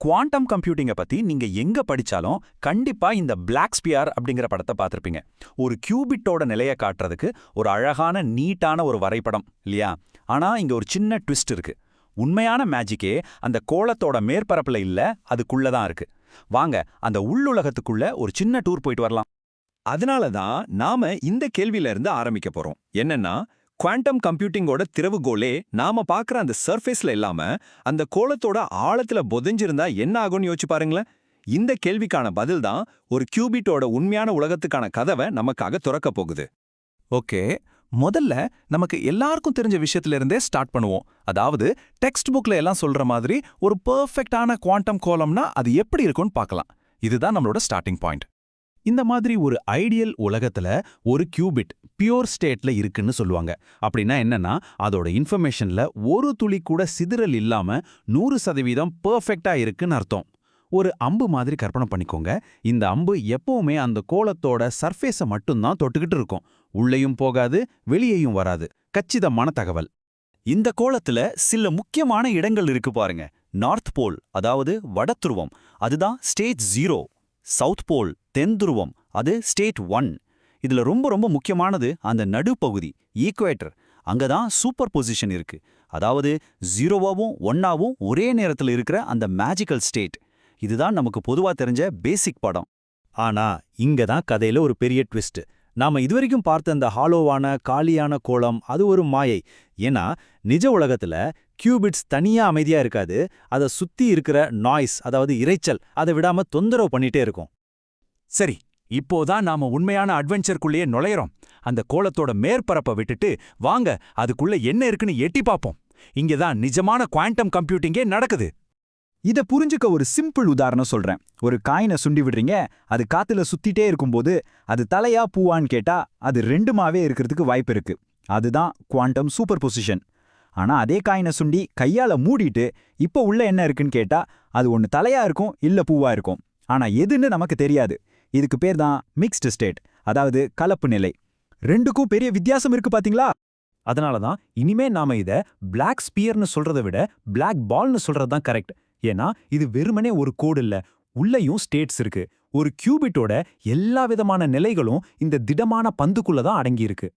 Quantum கம்ப்யூட்டிங்கை பத்தி நீங்க எங்க படிச்சாலும் கண்டிப்பா இந்த பிளாக் ஸ்பியார் அப்படிங்கிற படத்தை பார்த்திருப்பீங்க. ஒரு கியூபிட்டோட நிலையை காட்டுறதுக்கு ஒரு அழகான நீட்டான ஒரு வரைபடம் இல்லையா? ஆனா இங்க ஒரு சின்ன ட்விஸ்ட் இருக்கு. உண்மையான மேஜிக்கே அந்த கோலத்தோட மேற்பரப்புல இல்ல அதுக்குள்ள தான் இருக்கு. வாங்க அந்த உள்ளுலகத்துக்குள்ள ஒரு சின்ன டூர் போயிட்டு வரலாம். அதனால தான் நாம இந்த கேள்வியில இருந்து ஆரம்பிக்க போறோம். என்னன்னா குவாண்டம் கம்ப்யூட்டிங்கோட திறவுகோலே நாம பார்க்குற அந்த சர்ஃபேஸ்ல இல்லாம அந்த கோலத்தோட ஆழத்துல புதைஞ்சிருந்தா என்ன ஆகும்னு யோசிச்சு பாருங்களேன். இந்த கேள்விக்கான பதில் தான் ஒரு கியூபிட்டோட உண்மையான உலகத்துக்கான கதவை நமக்காக துறக்க போகுது. ஓகே முதல்ல நமக்கு எல்லாருக்கும் தெரிஞ்ச விஷயத்துல இருந்தே ஸ்டார்ட் பண்ணுவோம். அதாவது டெக்ஸ்ட் புக்ல எல்லாம் சொல்ற மாதிரி ஒரு பெர்ஃபெக்டான குவாண்டம் கோலம்னா அது எப்படி இருக்கும்னு பார்க்கலாம். இதுதான் நம்மளோட ஸ்டார்டிங் பாயிண்ட் இந்த மாதிரி ஒரு ஐடியல் உலகத்துல ஒரு கியூபிட் பியூர் ஸ்டேட்ல இருக்குன்னு சொல்லுவாங்க. அப்படின்னா என்னன்னா அதோட இன்ஃபர்மேஷன்ல ஒரு துளி கூட சிதறல் இல்லாம நூறு சதவீதம் பெர்ஃபெக்டா இருக்குன்னு அர்த்தம். ஒரு அம்பு மாதிரி கற்பனை பண்ணிக்கோங்க. இந்த அம்பு எப்பவுமே அந்த கோலத்தோட சர்ஃபேஸை மட்டும்தான் தொட்டுக்கிட்டு இருக்கும். உள்ளேயும் போகாது வெளியேயும் வராது. கச்சிதமான தகவல். இந்த கோலத்துல சில முக்கியமான இடங்கள் இருக்கு பாருங்க. நார்த் போல் அதாவது வடதுருவம். அதுதான் ஸ்டேட் ஜீரோ சவுத் போல் தென் துருவம். அது ஸ்டேட் ஒன் இதுல ரொம்ப ரொம்ப முக்கியமானது அந்த நடுப்பகுதி ஈக்குவேட்டர் அங்கதான் சூப்பர் பொசிஷன் இருக்கு. அதாவது ஜீரோவாவும் ஒன்னாவும் ஒரே நேரத்துல இருக்கிற அந்த மேஜிக்கல் ஸ்டேட் இதுதான் நமக்கு பொதுவா தெரிஞ்ச பேசிக் படம். ஆனா இங்க தான் கதையில ஒரு பெரிய ட்விஸ்ட் நாம இதுவரைக்கும் பார்த்த அந்த ஹாலோவான காலியான கோலம் அது ஒரு மாயை. ஏன்னா நிஜ உலகத்துல கியூபிட்ஸ் தனியா அமைதியா இருக்காது. அதை சுத்தி இருக்கிற நாய்ஸ் அதாவது இரைச்சல் அதை விடாம தொந்தரவு பண்ணிட்டே இருக்கும். சரி இப்போதான் நாம உண்மையான அட்வென்ச்சருக்குள்ளேயே நுழையறோம். அந்த கோலத்தோட மேற்பரப்பை விட்டுட்டு வாங்க அதுக்குள்ள என்ன இருக்குன்னு எட்டி பார்ப்போம் இங்கதான் நிஜமான குவாண்டம் கம்ப்யூட்டிங்கே நடக்குது. இத புரிஞ்சுக்க ஒரு சிம்பிள் உதாரணம் சொல்றேன். ஒரு காயினை சுண்டி விடுறீங்க அது காத்துல சுத்திட்டே இருக்கும்போது அது தலையா பூவான்னு கேட்டா அது ரெண்டுமாவே இருக்கிறதுக்கு வாய்ப்பு இருக்கு. அதுதான் குவாண்டம் சூப்பர் பொசிஷன் ஆனா அதே காயினை சுண்டி கையால மூடிட்டு இப்போ உள்ள என்ன இருக்குன்னு கேட்டா அது ஒன்னு தலையா இருக்கும் இல்ல பூவா இருக்கும். ஆனா எதுன்னு நமக்கு தெரியாது. இதுக்கு பேர் தான் மிக்ஸ்டு ஸ்டேட் அதாவது கலப்பு நிலை. ரெண்டுக்கும் பெரிய வித்தியாசம் இருக்கு பாத்தீங்களா? அதனால தான் இனிமே நாம இத பிளாக் ஸ்பியர்னு சொல்றதை விட பிளாக் பால்னு சொல்றது தான் கரெக்ட் ஏன்னா இது வெறுமனே ஒரு கோடு இல்ல உள்ளயும் ஸ்டேட்ஸ் இருக்கு. ஒரு கியூபிட்டோட எல்லா விதமான நிலைகளும் இந்த திடமான பந்துக்குள்ள தான் அடங்கியிருக்கு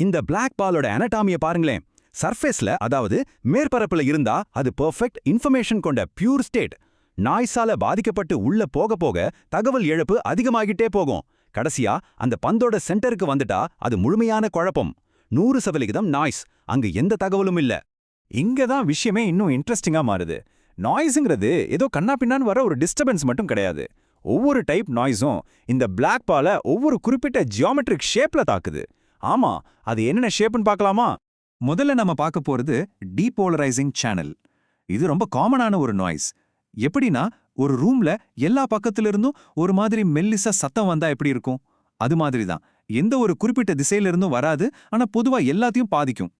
இந்த பிளாக் பாலோட அனட்டாமியை பாருங்களேன். சர்ஃபேஸ்ல அதாவது மேற்பரப்புல இருந்தா அது பெர்ஃபெக்ட் இன்ஃபர்மேஷன் கொண்ட பியூர் ஸ்டேட் நாய்ஸால பாதிக்கப்பட்டு உள்ள போக போக தகவல் இழப்பு அதிகமாகிட்டே போகும். கடைசியா அந்த பந்தோட சென்டருக்கு வந்துட்டா அது முழுமையான குழப்பம். நூறு சதவிகிதம் நாய்ஸ். அங்கு எந்த தகவலும் இல்ல. இங்க தான் விஷயமே இன்னும் இன்ட்ரெஸ்டிங்கா மாறுது. நாய்ஸுங்கிறது ஏதோ கண்ணா பின்னான்னு வர ஒரு டிஸ்டர்பன்ஸ் மட்டும் கிடையாது. ஒவ்வொரு டைப் நாய்ஸும் இந்த பிளாக் பால ஒவ்வொரு குறிப்பிட்ட ஜியோமெட்ரிக் ஷேப்ல தாக்குது. ஆமா அது என்னென்ன ஷேப்னு பார்க்கலாமா முதல்ல நம்ம பார்க்க போறது டீபோலரைசிங் சேனல். இது ரொம்ப காமனான ஒரு நாய்ஸ். எப்படின்னா ஒரு ரூம்ல எல்லா பக்கத்துல இருந்தும் ஒரு மாதிரி மெல்லிசா சத்தம் வந்தா எப்படி இருக்கும்? அது மாதிரி தான் எந்த ஒரு குறிப்பிட்ட திசையில இருந்தும் வராது ஆனா பொதுவா எல்லாத்தையும் பாதிக்கும்.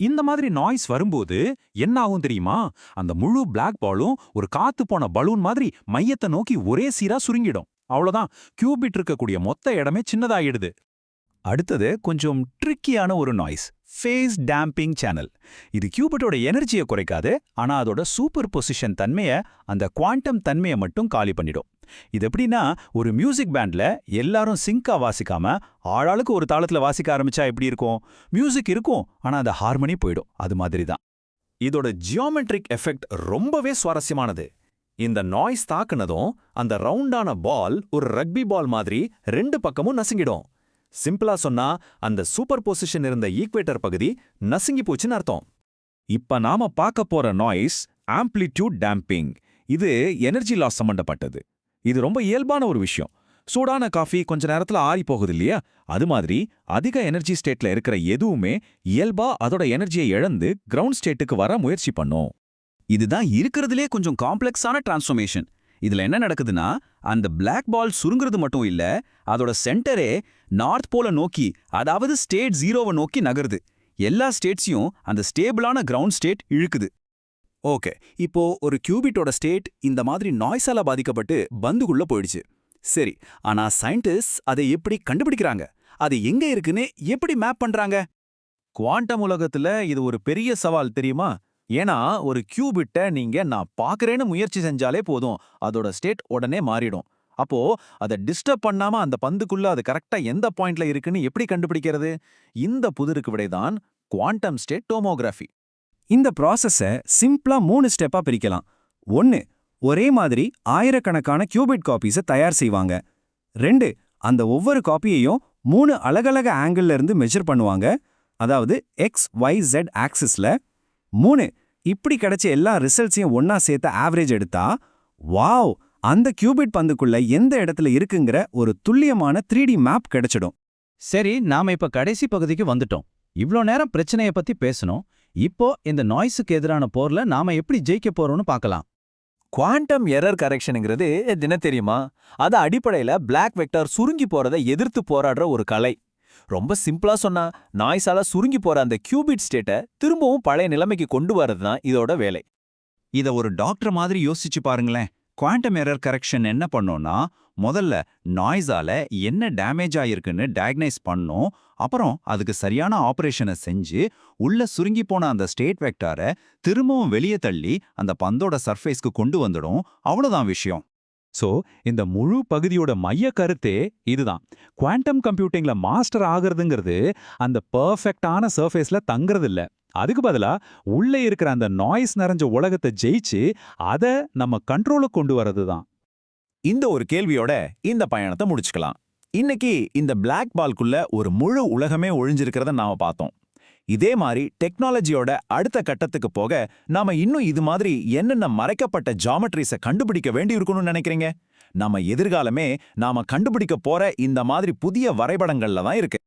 இந்த மாதிரி நாய்ஸ் வரும்போது என்ன ஆகும் தெரியுமா? அந்த முழு பிளாக் பாலும் ஒரு காத்து போன பலூன் மாதிரி மையத்தை நோக்கி ஒரே சீரா சுருங்கிடும். அவ்வளவுதான். கியூபிட் இருக்கக்கூடிய மொத்த இடமே சின்னதாயிடுது. அடுத்தது கொஞ்சம் ட்ரிக்கியான ஒரு நாய்ஸ் ஃபேஸ் டேம்பிங் சேனல் இது கியூபட்டோட எனர்ஜியை குறைக்காது ஆனா அதோட சூப்பர் பொசிஷன் தன்மையை அந்த குவாண்டம் தன்மையை மட்டும் காலி பண்ணிடும். இது எப்படின்னா ஒரு மியூசிக் பேண்ட்ல எல்லாரும் சிங்கா வாசிக்காம ஆளாளுக்கு ஒரு தாளத்துல வாசிக்க ஆரம்பிச்சா எப்படி இருக்கும்? மியூசிக் இருக்கும் ஆனா அந்த ஹார்மனி போயிடும். அது மாதிரி தான் இதோட ஜியோமெட்ரிக் எஃபெக்ட் ரொம்பவே சுவாரஸ்யமானது. இந்த நாய்ஸ் தாக்குனதும் அந்த ரவுண்டான பால் ஒரு ரக்பி பால் மாதிரி ரெண்டு பக்கமும் நசுங்கிடும். சிம்பிளா சொன்னா அந்த சூப்பர் பொசிஷன் இருந்த ஈக்வேட்டர் பகுதி நசுங்கி போச்சுன்னு அர்த்தம். இப்ப நாம பார்க்க போற நாய்ஸ் ஆம்ப்ளிடியூட் டேம்பிங் இது எனர்ஜி லாஸ் சம்பந்தப்பட்டது. இது ரொம்ப இயல்பான ஒரு விஷயம். சூடான காஃபி கொஞ்ச நேரத்துல ஆறி போகுது இல்லையா? அது மாதிரி அதிக எனர்ஜி ஸ்டேட்ல இருக்கிற எதுவுமே இயல்பா அதோட எனர்ஜியை இழந்து கிரவுண்ட் ஸ்டேட்டுக்கு வர முயற்சி பண்ணும். இதுதான் இருக்கிறதுலே கொஞ்சம் காம்ப்ளெக்ஸான டிரான்ஸ்ஃபர்மேஷன் இதுல என்ன நடக்குதுன்னா அந்த பிளாக் பால் சுருங்குறது மட்டும் இல்ல அதோட சென்டரே நார்த் போல நோக்கி அதாவது ஸ்டேட் ஜீரோவை நோக்கி நகருது. எல்லா ஸ்டேட்ஸையும் அந்த ஸ்டேபிளான கிரவுண்ட் ஸ்டேட் இழுக்குது. ஓகே இப்போ ஒரு கியூபிட்டோட ஸ்டேட் இந்த மாதிரி நாய்ஸால பாதிக்கப்பட்டு பந்துக்குள்ள போயிடுச்சு. சரி ஆனா சயின்டிஸ்ட் அதை எப்படி கண்டுபிடிக்கிறாங்க? அது எங்க இருக்குன்னு எப்படி மேப் பண்றாங்க? குவாண்டம் உலகத்துல இது ஒரு பெரிய சவால் தெரியுமா? ஏன்னா ஒரு கியூபிட்ட நீங்க நான் பார்க்கறேன்னு முயற்சி செஞ்சாலே போதும். அதோட ஸ்டேட் உடனே மாறிடும். அப்போ அதை டிஸ்டர்ப் பண்ணாம அந்த பந்துக்குள்ள அது கரெக்டா எந்த பாயிண்ட்ல இருக்குன்னு எப்படி கண்டுபிடிக்கிறது? இந்த புதிருக்கு விடைதான் குவாண்டம் ஸ்டேட் டோமோகிராஃபி இந்த ப்ராசஸை சிம்பிளா மூணு ஸ்டெப்பா பிரிக்கலாம். ஒன்னு ஒரே மாதிரி ஆயிரக்கணக்கான கியூபிட் காப்பீஸை தயார் செய்வாங்க. ரெண்டு அந்த ஒவ்வொரு காப்பியையும் மூணு அழகழக ஆங்கிள் இருந்து மெஷர் பண்ணுவாங்க. அதாவது எக்ஸ் ஒய் ஜெட் ஆக்சிஸ்ல மூணு. இப்படி கிடைச்ச எல்லா ரிசல்ட்ஸையும் ஒண்ணா சேர்த்து ஆவரேஜ் எடுத்தா வாவ் அந்த கியூபிட் பந்துக்குள்ள எந்த இடத்துல இருக்குங்கிற ஒரு துல்லியமான த்ரீ டி மேப் கிடைச்சிடும். சரி நாம இப்ப கடைசி பகுதிக்கு வந்துட்டோம். இவ்ளோ நேரம் பிரச்சனைய பத்தி பேசணும். இப்போ இந்த நாய்ஸுக்கு எதிரான போர்ல நாம எப்படி ஜெயிக்க போறோம்னு பார்க்கலாம். குவாண்டம் எரர் கரெக்ஷனுங்கிறது என்ன தெரியுமா அது அடிப்படையில பிளாக் வெக்டார் சுருங்கி போறதை எதிர்த்து போராடுற ஒரு கலை. ரொம்ப சிம்பிளா சொன்னா நாய்ஸால சுருங்கி போற அந்த கியூபிட் ஸ்டேட்டை திரும்பவும் பழைய நிலைமைக்கு கொண்டு வரது தான் இதோட வேலை. இத ஒரு டாக்டர் மாதிரி யோசிச்சு பாருங்களேன். குவாண்டம் எரர் கரெக்ஷன் என்ன பண்ணோம்னா முதல்ல நாய்ஸால என்ன டேமேஜ் ஆயிருக்குன்னு டயக்னைஸ் பண்ணோம். அப்புறம் அதுக்கு சரியான ஆபரேஷனை செஞ்சு உள்ள சுருங்கி போன அந்த ஸ்டேட் வெக்டாரை திரும்பவும் வெளியே தள்ளி அந்த பந்தோட சர்ஃபேஸ்க்கு கொண்டு வந்துடும். அவ்வளோதான் விஷயம். சோ இந்த முழு பகுதியோட மைய கருத்தே இதுதான். குவாண்டம் கம்ப்யூட்டிங்ல மாஸ்டர் ஆகிறதுங்கிறது அந்த பர்ஃபெக்டான சர்ஃபேஸ்ல தங்குறது இல்ல அதுக்கு பதிலா உள்ளே இருக்கிற அந்த நாய்ஸ் நிறைஞ்ச உலகத்தை ஜெயிச்சு அதை நம்ம கண்ட்ரோலுக்கு கொண்டு வர்றது தான் இந்த ஒரு கேள்வியோட இந்த பயணத்தை முடிச்சுக்கலாம். இன்னைக்கு இந்த பிளாக் பால்குள்ள ஒரு முழு உலகமே ஒழிஞ்சிருக்கிறத நாம பார்த்தோம். இதே மாதிரி டெக்னாலஜியோட அடுத்த கட்டத்துக்கு போக நாம இன்னும் இது மாதிரி என்னென்ன மறைக்கப்பட்ட ஜாமெட்ரிஸை கண்டுபிடிக்க வேண்டியிருக்கணும்னு நினைக்கிறீங்க? நம்ம எதிர்காலமே நாம கண்டுபிடிக்க போற இந்த மாதிரி புதிய வரைபடங்கள்ல தான் இருக்கு.